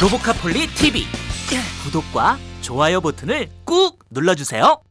로보카폴리 TV 구독과 좋아요 버튼을 꾹 눌러주세요.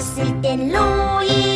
어렸을 땐 로이.